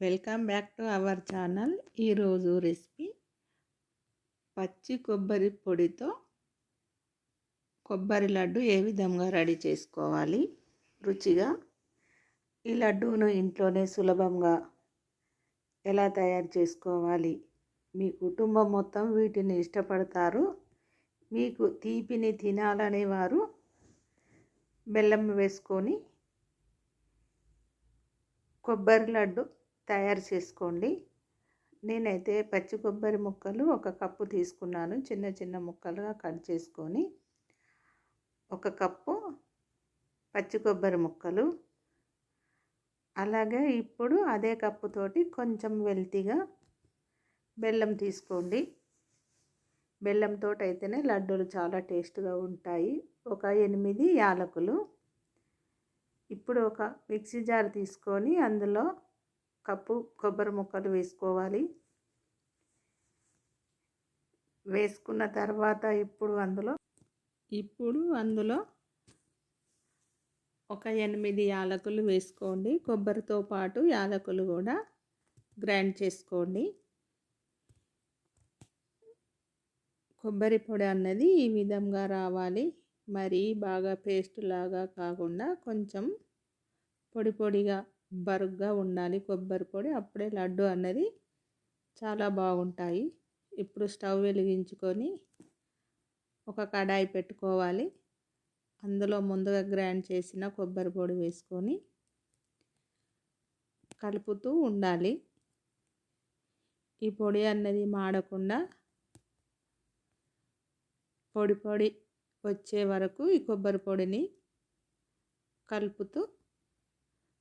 Welcome back to our channel. ఈరోజు recipe పచ్చి కొబ్బరి పొడితో కొబ్బరి లడ్డు ఏ విధంగా రెడీ చేసుకోవాలి? రుచిగా ఈ లడ్డూను ఇంట్లోనే సులభంగా ఎలా తయారు చేసుకోవాలి? మీ కుటుంబం మొత్తం వీటిని ఇష్టపడతారు. మీకు తీపిని తినాలనే వారు బెల్లం వేసుకొని కొబ్బరి లడ్డు తయారు చేసుకోండి. నేనైతే పచ్చి కొబ్బరి ముక్కలు ఒక కప్పు తీసుకున్నాను. చిన్న చిన్న ముక్కలుగా కట్ చేసుకొని ఒక కప్పు పచ్చి కొబ్బరి ముక్కలు. అలాగే ఇప్పుడు అదే కప్పుతోటి కొంచెం వెల్తిగా బెల్లం తీసుకోండి. బెల్లంతో అయితేనే లడ్డూలు చాలా టేస్ట్గా ఉంటాయి. ఒక ఎనిమిది యాలకులు. ఇప్పుడు ఒక మిక్సీ జార్ తీసుకొని అందులో కప్పు కొబ్బరి ముక్కలు వేసుకోవాలి. వేసుకున్న తర్వాత ఇప్పుడు అందులో ఇప్పుడు అందులో ఒక ఎనిమిది యాలకులు వేసుకోండి. కొబ్బరితో పాటు యాలకులు కూడా గ్రైండ్ చేసుకోండి. కొబ్బరి పొడి అన్నది ఈ విధంగా రావాలి. మరీ బాగా పేస్ట్ లాగా కాకుండా కొంచెం పొడి పొడిగా బరుగ్గా ఉండాలి కొబ్బరి పొడి. అప్పుడే లడ్డు అన్నది చాలా బాగుంటాయి. ఇప్పుడు స్టవ్ వెలిగించుకొని ఒక కడాయి పెట్టుకోవాలి. అందులో ముందుగా గ్రైండ్ చేసిన కొబ్బరి పొడి వేసుకొని కలుపుతూ ఉండాలి. ఈ పొడి అన్నది మాడకుండా పొడి పొడి వచ్చే వరకు ఈ కొబ్బరి పొడిని కలుపుతూ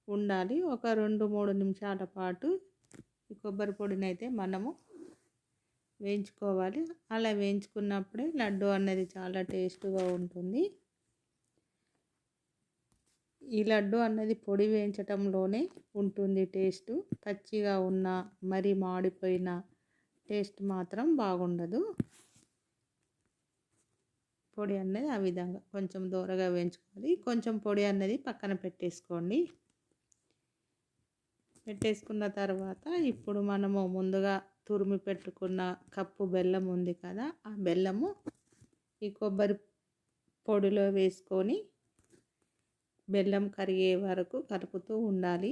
ఉండాలి. ఒక రెండు మూడు నిమిషాల పాటు ఈ కొబ్బరి పొడిని అయితే మనము వేయించుకోవాలి. అలా వేయించుకున్నప్పుడే లడ్డు అనేది చాలా టేస్ట్గా ఉంటుంది. ఈ లడ్డు అన్నది పొడి వేయించటంలోనే ఉంటుంది టేస్ట్. పచ్చిగా ఉన్న మరి మాడిపోయిన టేస్ట్ మాత్రం బాగుండదు. పొడి అన్నది ఆ విధంగా కొంచెం దూరగా వేయించుకోవాలి. కొంచెం పొడి అన్నది పక్కన పెట్టేసుకోండి. పెట్టేసుకున్న తర్వాత ఇప్పుడు మనము ముందుగా తురిమి పెట్టుకున్న కప్పు బెల్లం ఉంది కదా ఆ బెల్లము ఈ కొబ్బరి పొడిలో వేసుకొని బెల్లం కరిగే వరకు కలుపుతూ ఉండాలి.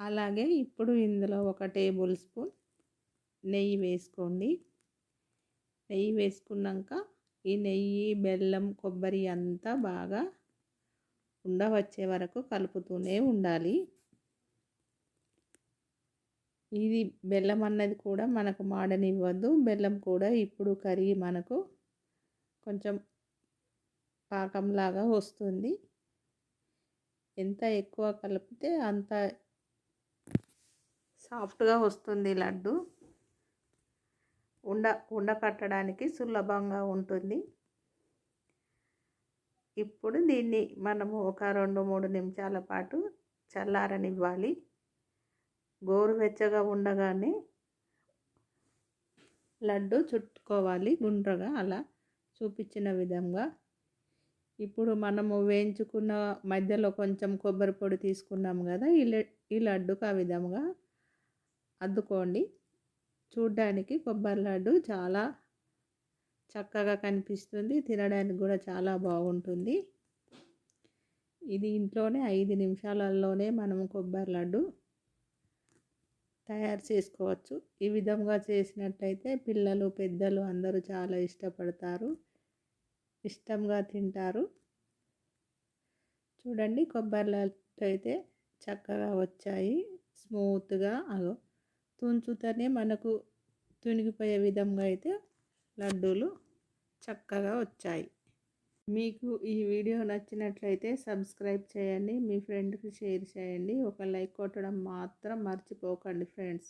అలాగే ఇప్పుడు ఇందులో ఒక టేబుల్ స్పూన్ నెయ్యి వేసుకోండి. నెయ్యి వేసుకున్నాక ఈ నెయ్యి బెల్లం కొబ్బరి అంతా బాగా ఉండ వచ్చే వరకు కలుపుతూనే ఉండాలి. ఇది బెల్లం అన్నది కూడా మనకు మాడనివ్వద్దు బెల్లం కూడా ఇప్పుడు కరిగి మనకు కొంచెం పాకంలాగా వస్తుంది. ఎంత ఎక్కువ కలిపితే అంత సాఫ్ట్గా వస్తుంది లడ్డు. ఉండ ఉండ కట్టడానికి సులభంగా ఉంటుంది. ఇప్పుడు దీన్ని మనము ఒక రెండు మూడు నిమిషాల పాటు చల్లారనివ్వాలి. గోరువెచ్చగా ఉండగానే లడ్డు చుట్టుకోవాలి గుండ్రగా అలా చూపించిన విధంగా. ఇప్పుడు మనము వేయించుకున్న మధ్యలో కొంచెం కొబ్బరి పొడి తీసుకున్నాం కదా ఈ ఈ లడ్డుకు ఆ విధంగా అద్దుకోండి. చూడ్డానికి కొబ్బరి లడ్డు చాలా చక్కగా కనిపిస్తుంది. తినడానికి కూడా చాలా బాగుంటుంది. ఇది ఇంట్లోనే ఐదు నిమిషాలలోనే మనం కొబ్బరి లడ్డు తయారు చేసుకోవచ్చు. ఈ విధంగా చేసినట్లయితే పిల్లలు పెద్దలు అందరూ చాలా ఇష్టపడతారు. ఇష్టంగా తింటారు. చూడండి కొబ్బరి లడ్డు అయితే చక్కగా వచ్చాయి. స్మూత్గా అగో తుంచుతనే మనకు తునిగిపోయే విధంగా అయితే లడ్డూలు చక్కగా వచ్చాయి. మీకు ఈ వీడియో నచ్చినట్లయితే సబ్స్క్రైబ్ చేయండి మీ ఫ్రెండ్కి షేర్ చేయండి. ఒక లైక్ కొట్టడం మాత్రం మర్చిపోకండి ఫ్రెండ్స్.